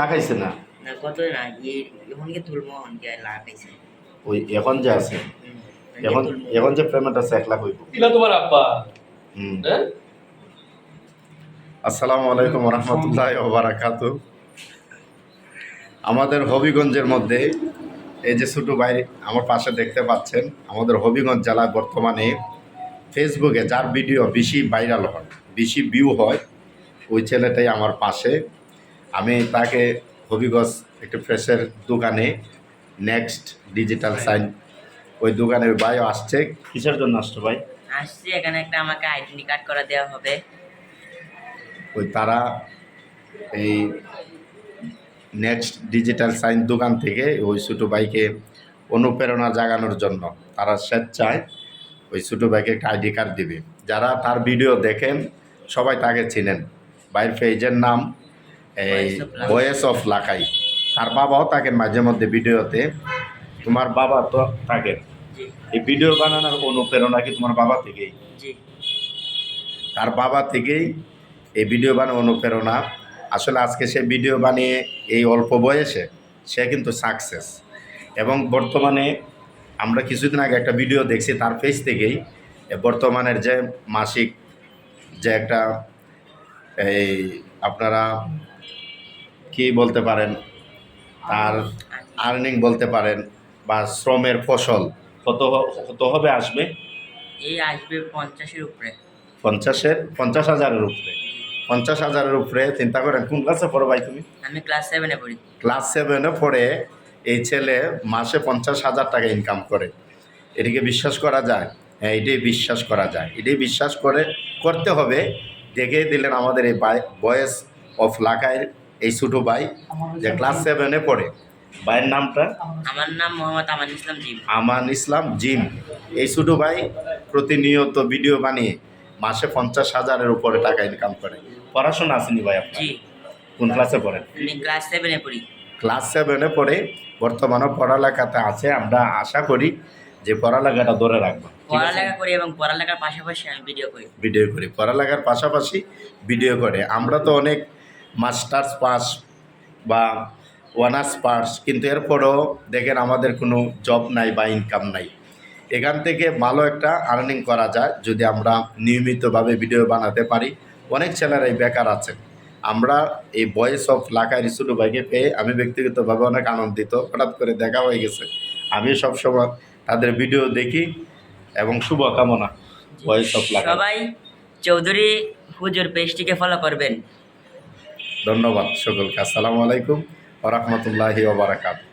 লাগাইছে না। না কত না কি তুলবো অনকে লাগাইছে? ওই এখন যে আছে এখন এখন যে পেমেন্ট আছে এক লাখ হইব। তোমার আব্বা? হুম। হ্যাঁ? আসসালামু আলাইকুম রহমতুল্লাহ ওবারাকাত আমাদের হবিগঞ্জের মধ্যে এই যে ছোটো ভাই আমার পাশে দেখতে পাচ্ছেন আমাদের হবিগঞ্জ জেলায় বর্তমানে ফেসবুকে যার ভিডিও বেশি ভাইরাল হয় বেশি ভিউ হয় ওই ছেলেটাই আমার পাশে। আমি তাকে হবিগঞ্জ একটি ফ্রেশের দোকানে নেক্সট ডিজিটাল সাইন ওই দোকানে ওই ভাইও আসছে। কিসের জন্য আসছে ভাই? আসছি এখানে একটা আমাকে আইডেন্টি কার্ড করে দেওয়া হবে। ওই তারা এই নেক্সট ডিজিটাল সাইন দোকান থেকে ওই ছোটো ভাইকে অনুপ্রেরণা জাগানোর জন্য তারা স্বেচ্ছায় ওই ছোটো ভাইকে একটা আইডি কার্ড দিবে। যারা তার ভিডিও দেখেন সবাই তাকে চিনেন। ভাইয়ের পেজের নাম এই ভয়েস অফ লাকাই তার বাবাও থাকেন মাঝে মধ্যে ভিডিওতে। তোমার বাবা তো থাকে। জি। এই ভিডিও বানানোর অনুপ্রেরণা কি তোমার বাবা থেকেই? তার বাবা থেকেই এই ভিডিও বানানো অনুপ্রেরণা। আসলে আজকে সে ভিডিও বানিয়ে এই অল্প বয়সে সে কিন্তু সাকসেস এবং বর্তমানে আমরা কিছুদিন আগে একটা ভিডিও দেখছি তার পেজ থেকেই। বর্তমানের যে মাসিক যে একটা এই আপনারা কি বলতে পারেন? তার আর্নিং বলতে পারেন বা শ্রমের ফসল কত কত হবে আসবে? এই আসবে পঞ্চাশের উপরে। পঞ্চাশের পঞ্চাশ হাজারের উপরে। পঞ্চাশ হাজারের উপরে চিন্তা করেন কোন ক্লাসে পড়ো ভাই তুমি? আমি ক্লাস সেভেনে পড়ি। ক্লাস সেভেনে পড়ে এই ছেলে মাসে পঞ্চাশ হাজার টাকা ইনকাম করে। এটিকে বিশ্বাস করা যায়? হ্যাঁ এটাই বিশ্বাস করা যায়। এটাই বিশ্বাস করে করতে হবে দেখে দিলেন আমাদের এই বয়েস অফ লাকায়ের এই ছোটো ভাই যে ক্লাস সেভেনে পড়ে। ভাইয়ের নামটা? আমার নাম মোহাম্মদ আমান ইসলাম জিম। আমান ইসলাম জিম। এই ছোটো ভাই প্রতিনিয়ত ভিডিও বানিয়ে মাসে পঞ্চাশ হাজারের উপরে টাকা ইনকাম করে। পড়াশোনা আসেনি ভাই আপনার? জি। কোন ক্লাসে পড়েন? ক্লাস সেভেনে পড়ি। ক্লাস সেভেনে পড়ে বর্তমানে পড়ালেখাতে আছে আমরা আশা করি যে পড়ালেখাটা ধরে রাখব পড়ালেখা করি এবং পড়ালেখার পাশাপাশি আমি ভিডিও করি। ভিডিও করি। পড়ালেখার পাশাপাশি ভিডিও করে। আমরা তো অনেক মাস্টার্স পাস বা অনার্স পাস কিন্তু এরপরও দেখেন আমাদের কোনো জব নাই বা ইনকাম নাই। এখান থেকে ভালো একটা আর্নিং করা যায় যদি আমরা নিয়মিতভাবে ভিডিও বানাতে পারি। অনেক ছেলেরাই বেকার আছে। আমরা এই ভয়েস অফ লাকা রিসুডু ভাইকে পেয়ে আমি ব্যক্তিগতভাবে অনেক আনন্দিত। হঠাৎ করে দেখা হয়ে গেছে। আমি সবসময় তাদের ভিডিও দেখি এবং শুভকামনা। ভয়েস অফ সবাই চৌধুরী হুজুর পেজটিকে ফলো করবেন। ধন্যবাদ সকলকে। আসসালামু আলাইকুম ওরহমতুল্লাহি ওবরাকাত